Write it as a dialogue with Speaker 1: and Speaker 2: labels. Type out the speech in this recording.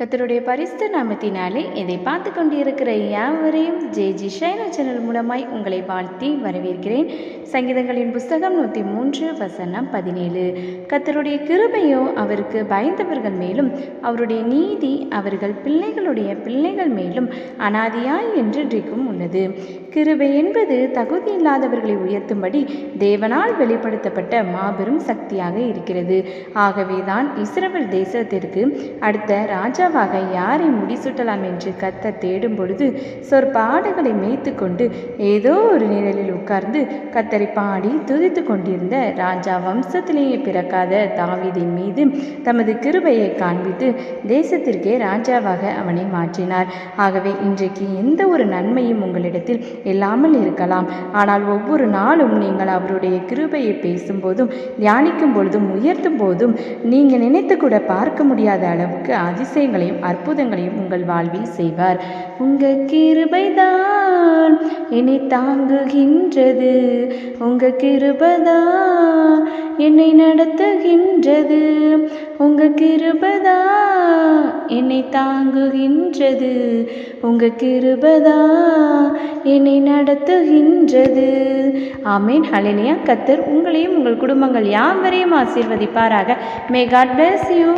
Speaker 1: கத்தருடைய பரிசுத்த நாமத்தினாலே இதை பார்த்து கொண்டிருக்கிற யாவரையும் ஜே ஜி ஷைனா சேனல் மூலமாய் உங்களை வாழ்த்தி வரவேற்கிறேன். சங்கீதங்களின் புஸ்தகம் நூற்றி மூன்று வசனம் பதினேழு. கத்தருடைய கிருபையோ அவருக்கு பயந்தவர்கள் மேலும் அவருடைய நீதி அவர்கள் பிள்ளைகளுடைய பிள்ளைகள் மேலும் அனாதியாய் என்றென்றைக்கும் உள்ளது. கிருபை என்பது தகுதி இல்லாதவர்களை உயர்த்தும்படி தேவனால் வெளிப்படுத்தப்பட்ட மாபெரும் சக்தியாக இருக்கிறது. ஆகவேதான் இஸ்ரவேல் தேசத்திற்கு அடுத்த ராஜாவாக யாரை முடிசூட்டலாம் என்று கத்த தேடும் பொழுது சொற்ப ஆடுகளை மேய்த்து கொண்டு ஏதோ ஒரு நிழலில் உட்கார்ந்து கத்தரை பாடி துதித்து கொண்டிருந்த ராஜா வம்சத்திலேயே பிறக்காத தாவிதின் மீது தமது கிருபையை காண்பித்து தேசத்திற்கே ராஜாவாக அவனை மாற்றினார். ஆகவே இன்றைக்கு எந்த ஒரு நன்மையும் உங்களிடத்தில் இல்லாமல் இருக்கலாம். ஆனால் ஒவ்வொரு நாளும் நீங்கள் அவருடைய கிருபையை பேசும்போதும் தியானிக்கும் பொழுதும் உயர்த்தும் போதும் நீங்கள் நினைத்து கூட பார்க்க முடியாத அளவுக்கு அதிசயங்களையும் அற்புதங்களையும் உங்கள் வாழ்வில் செய்வார். உங்கள் கிருபைதான் என்னை தாங்குகின்றது. உங்கள் கிருபைதான் என்னை நடத்துகின்றது. உங்கள் கிருபதா என்னை தாங்குகின்றது. உங்கள் கிருபதா என்னை நடத்துகின்றது. ஆமேன். ஹalleluya. கத்தர் உங்களையும் உங்கள் குடும்பங்கள் யாவரையும் ஆசீர்வதிப்பாராக. May God bless you